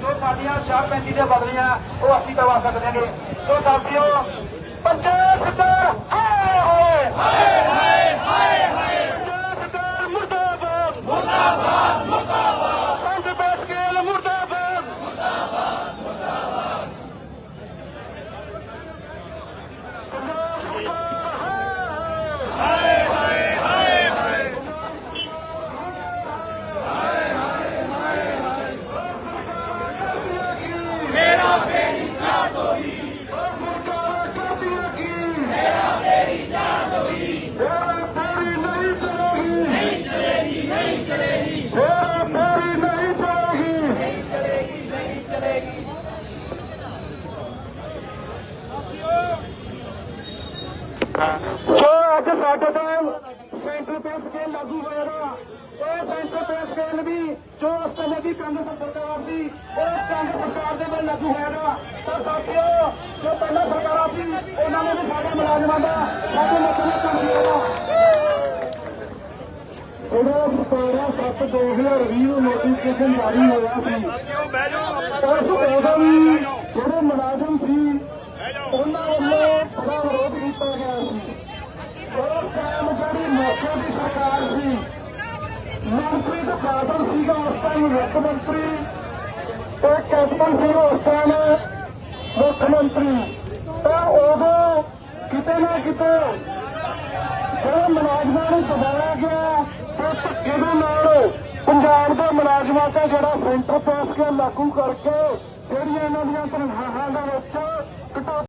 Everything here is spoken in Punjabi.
ਜੋ ਸਾਡੀਆਂ ਸ਼ਾਹ ਪੈਂਤੀ ਦੇ ਬਦਲੀਆਂ, ਉਹ ਅਸੀਂ ਕਰਵਾ ਸਕਦੇ ਹਾਂਗੇ। ਸੋ ਸਾਥੀਓ ਪੰਜਾਬ ਸਰਕਾਰ ਜੋ ਅੱਜ ਸਾਡੇ ਤੋਂ ਸੈਂਟਰ ਪੇ ਸਕੇਲ ਲਾਗੂ ਹੋਏਗਾ ਇਹ ਸੈਂਟਰ ਪੇ ਸਕੇਲ ਵੀ ਜੋ ਉਸ ਸਮੇਂ ਦੀ ਕਾਂਗਰਸ ਸਰਕਾਰ ਸੀ, ਉਹ ਕਾਂਗਰਸ ਸਰਕਾਰ ਦੇ ਨਾਲ ਲਾਗੂ ਹੋਏਗਾ ਤਾਂ ਸਾਥੀਓ, ਜੋ ਪਹਿਲਾਂ ਸਰਕਾਰ ਸੀ, ਉਹਨਾਂ ਨੇ ਵੀ ਸਾਡੇ ਮੁਲਾਜ਼ਮਾਂ ਦਾ, ਸਾਡੇ ਮਤਲਬ ਕਰ ਦਿੱਤਾ ਜਿਹੜਾ ਸਰਕਾਰਾਂ 7 2020 ਨੂੰ ਨੋਟੀਫਿਕੇਸ਼ਨ ਜਾਰੀ ਹੋਇਆ ਸੀ। ਉਸ ਉਦੋਂ ਵੀ ਜਿਹੜੇ ਮੁਲਾਜ਼ਮ ਸੀ ਉਹਨਾਂ ਵੱਲੋਂ ਬੜਾ ਵਿਰੋਧ ਕੀਤਾ ਗਿਆ ਸੀ ਉਸ ਟਾਈਮ ਜਿਹੜੀ ਮੌਕੇ ਦੀ ਸਰਕਾਰ ਸੀ ਮੰਤਰੀ ਦਾ ਬਾਦਲ ਸੀਗਾ ਉਸ ਟਾਈਮ ਵਿੱਤ ਮੰਤਰੀ ਤੇ ਕੈਪਟਨ ਸੀ ਉਸ ਟਾਈਮ ਮੁੱਖ ਮੰਤਰੀ। ਤਾਂ ਉਦੋਂ ਕਿਤੇ ਨਾ ਕਿਤੇ ਜਿਹੜੇ ਮੁਲਾਜ਼ਮਾਂ ਨੂੰ ਦਬਾਇਆ ਗਿਆ ਤੇ ਧੱਕੇ ਦੇ ਨਾਲ ਪੰਜਾਬ ਦੇ ਮੁਲਾਜ਼ਮਾਂ ਤੇ ਜਿਹੜਾ ਸੈਂਟਰ ਪਾਸ ਕੇ ਲਾਗੂ ਕਰਕੇ ਜਿਹੜੀਆਂ ਇਹਨਾਂ ਦੀਆਂ ਤਨਖਾਹਾਂ ਦੇ ਵਿੱਚ ਕਟੌਤੀ